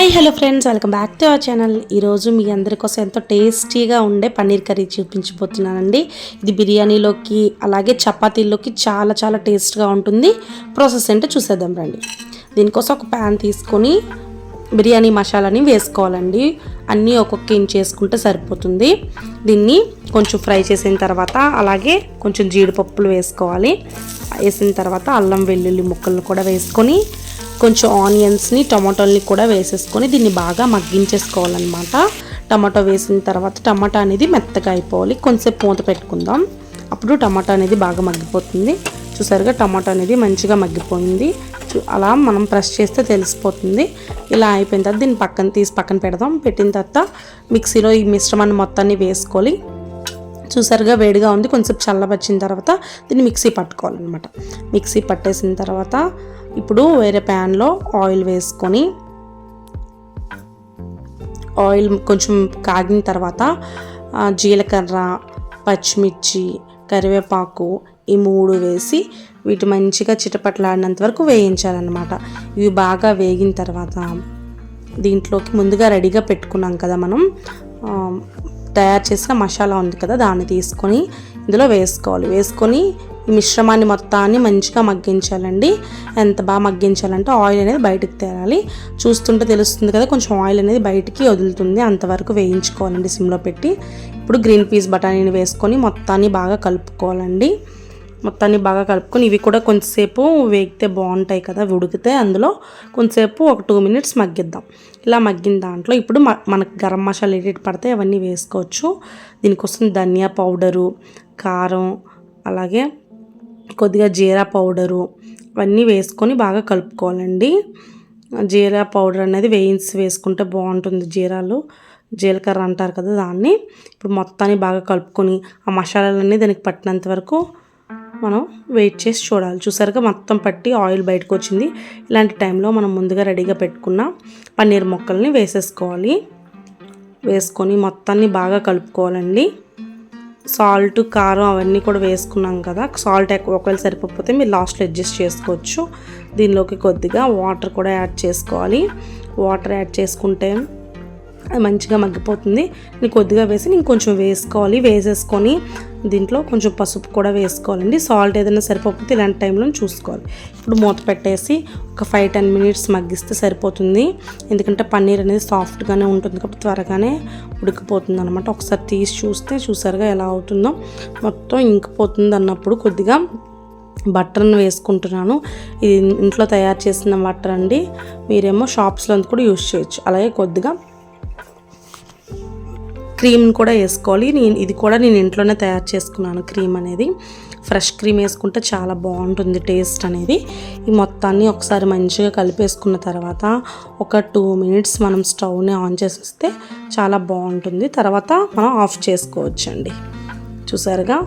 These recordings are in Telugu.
Hi hello friends welcome back to our channel ఈరోజు మీ అందరి కోసం ఎంతో టేస్టీగా ఉండే పన్నీర్ కర్రీ చూపించబోతున్నానండి. ఇది బిర్యానీలోకి అలాగే చపాతీల్లోకి చాలా చాలా టేస్ట్గా ఉంటుంది. ప్రాసెస్ ఏంటో చూసేద్దాం రండి. దీనికోసం ఒక ప్యాన్ తీసుకొని బిర్యానీ మసాలాని వేసుకోవాలండి. అన్నీ ఒక్కొక్క ఇంచ్ చేసుకుంటే సరిపోతుంది. దీన్ని కొంచెం ఫ్రై చేసిన తర్వాత అలాగే కొంచెం జీడిపప్పులు వేసుకోవాలి. వేసిన తర్వాత అల్లం వెల్లుల్లి ముక్కలను కూడా వేసుకొని కొంచెం ఆనియన్స్ని టమాటోల్ని కూడా వేసేసుకొని దీన్ని బాగా మగ్గించేసుకోవాలన్నమాట. టమాటో వేసిన తర్వాత టమాటా అనేది మెత్తగా అయిపోవాలి. కొంచెంసేపు మూత పెట్టుకుందాం. అప్పుడు టమాటా అనేది బాగా మగ్గిపోతుంది. చూసారుగా టమాటా అనేది మంచిగా మగ్గిపోయింది. అలా మనం ప్రెస్ చేస్తే తెలిసిపోతుంది. ఇలా అయిపోయిన తర్వాత దీన్ని పక్కన తీసి పక్కన పెడదాం. పెట్టిన తర్వాత మిక్సీలో ఈ మిశ్రమాన్ని మొత్తాన్ని వేసుకోవాలి. చూసారుగా వేడిగా ఉంది. కొంచెం చల్లబచ్చిన తర్వాత దీన్ని మిక్సీ పట్టుకోవాలన్నమాట. మిక్సీ పట్టేసిన తర్వాత ఇప్పుడు వేరే ప్యాన్లో ఆయిల్ వేసుకొని ఆయిల్ కొంచెం కాగిన తర్వాత జీలకర్ర పచ్చిమిర్చి కరివేపాకు ఈ మూడు వేసి వీటి మంచిగా చిటపట్లాడినంత వరకు వేయించాలన్నమాట. ఇవి బాగా వేగిన తర్వాత దీంట్లోకి ముందుగా రెడీగా పెట్టుకున్నాం కదా మనం. తయారు చేసిన మసాలా ఉంది కదా దాన్ని తీసుకొని ఇందులో వేసుకోవాలి. వేసుకొని ఈ మిశ్రమాన్ని మొత్తాన్ని మంచిగా మగ్గించాలండి. ఎంత బాగా మగ్గించాలంటే ఆయిల్ అనేది బయటకు తేరాలి చూస్తుంటే తెలుస్తుంది కదా కొంచెం ఆయిల్ అనేది బయటికి వదులుతుంది. అంతవరకు వేయించుకోవాలండి సిమ్లో పెట్టి. ఇప్పుడు గ్రీన్ పీస్ బఠానీని వేసుకొని మొత్తాన్ని బాగా కలుపుకోవాలండి. మొత్తాన్ని బాగా కలుపుకొని ఇవి కూడా కొంచెంసేపు వేగితే బాగుంటాయి కదా ఉడికితే అందులో కొంచెంసేపు ఒక టూ మినిట్స్ మగ్గిద్దాం. ఇలా మగ్గిన దాంట్లో ఇప్పుడు మనకు గరం మసాలా ఏటి పడితే అవన్నీ వేసుకోవచ్చు. దీనికోసం ధనియా పౌడరు కారం అలాగే కొద్దిగా జీరా పౌడరు అవన్నీ వేసుకొని బాగా కలుపుకోవాలండి. జీరా పౌడర్ అనేది వేయించి వేసుకుంటే బాగుంటుంది జీరాలు. జీలకర్ర అంటారు కదా దాన్ని. ఇప్పుడు మొత్తాన్ని బాగా కలుపుకొని ఆ మసాలాలన్నీ దానికి పట్టినంత వరకు మనం వెయిట్ చేసి చూడాలి. చూసారుగా మొత్తం పట్టి ఆయిల్ బయటకు వచ్చింది. ఇలాంటి టైంలో మనం ముందుగా రెడీగా పెట్టుకున్న పన్నీర్ మొక్కల్ని వేసేసుకోవాలి. వేసుకొని మొత్తాన్ని బాగా కలుపుకోవాలండి. సాల్ట్ కారం అవన్నీ కూడా వేసుకున్నాం కదా. సాల్ట్ ఎక్కువ ఒకవేళ సరిపోతే మీరు లాస్ట్లో అడ్జస్ట్ చేసుకోవచ్చు. దీనిలోకి కొద్దిగా వాటర్ కూడా యాడ్ చేసుకోవాలి. వాటర్ యాడ్ చేసుకుంటే అది మంచిగా మగ్గిపోతుంది. నేను కొద్దిగా వేసి నేను కొంచెం వేసుకోవాలి. వేసేసుకొని దీంట్లో కొంచెం పసుపు కూడా వేసుకోవాలండి. సాల్ట్ ఏదైనా సరిపోతే ఇలాంటి టైంలో చూసుకోవాలి. ఇప్పుడు మూత పెట్టేసి ఒక ఫైవ్ టెన్ మినిట్స్ మగ్గిస్తే సరిపోతుంది. ఎందుకంటే పన్నీర్ అనేది సాఫ్ట్గానే ఉంటుంది కాబట్టి త్వరగానే ఉడికిపోతుంది అనమాట ఒకసారి తీసి చూస్తే చూసారుగా ఎలా అవుతుందో. మొత్తం ఇంకిపోతుంది అన్నప్పుడు కొద్దిగా బట్టర్ను వేసుకుంటున్నాను. ఇది ఇంట్లో తయారు చేసిన బట్టర్ అండి. మీరేమో షాప్స్లో కూడా యూజ్ చేయొచ్చు. అలాగే కొద్దిగా క్రీమ్ కూడా వేసుకోవాలి. నేను ఇది కూడా నేను ఇంట్లోనే తయారు చేసుకున్నాను క్రీమ్ అనేది. ఫ్రెష్ క్రీమ్ వేసుకుంటే చాలా బాగుంటుంది టేస్ట్ అనేది. ఈ మొత్తాన్ని ఒకసారి మంచిగా కలిపేసుకున్న తర్వాత ఒక టూ మినిట్స్ మనం స్టవ్ని ఆన్ చేసేస్తే చాలా బాగుంటుంది. తర్వాత మనం ఆఫ్ చేసుకోవచ్చండి. చూసారుగా?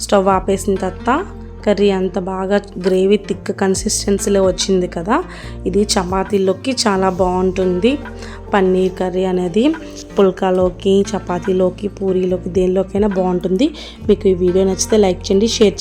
స్టవ్ ఆపేసిన తర్వాత కర్రీ అంత బాగా గ్రేవీ థిక్ కన్సిస్టెన్సీలో వచ్చింది కదా. ఇది చపాతీలోకి చాలా బాగుంటుంది. పన్నీర్ కర్రీ అనేది. పుల్కాలోకి చపాతీలోకి పూరీలోకి దేనిలోకైనా బాగుంటుంది. మీకు ఈ వీడియో నచ్చితే లైక్ చేయండి షేర్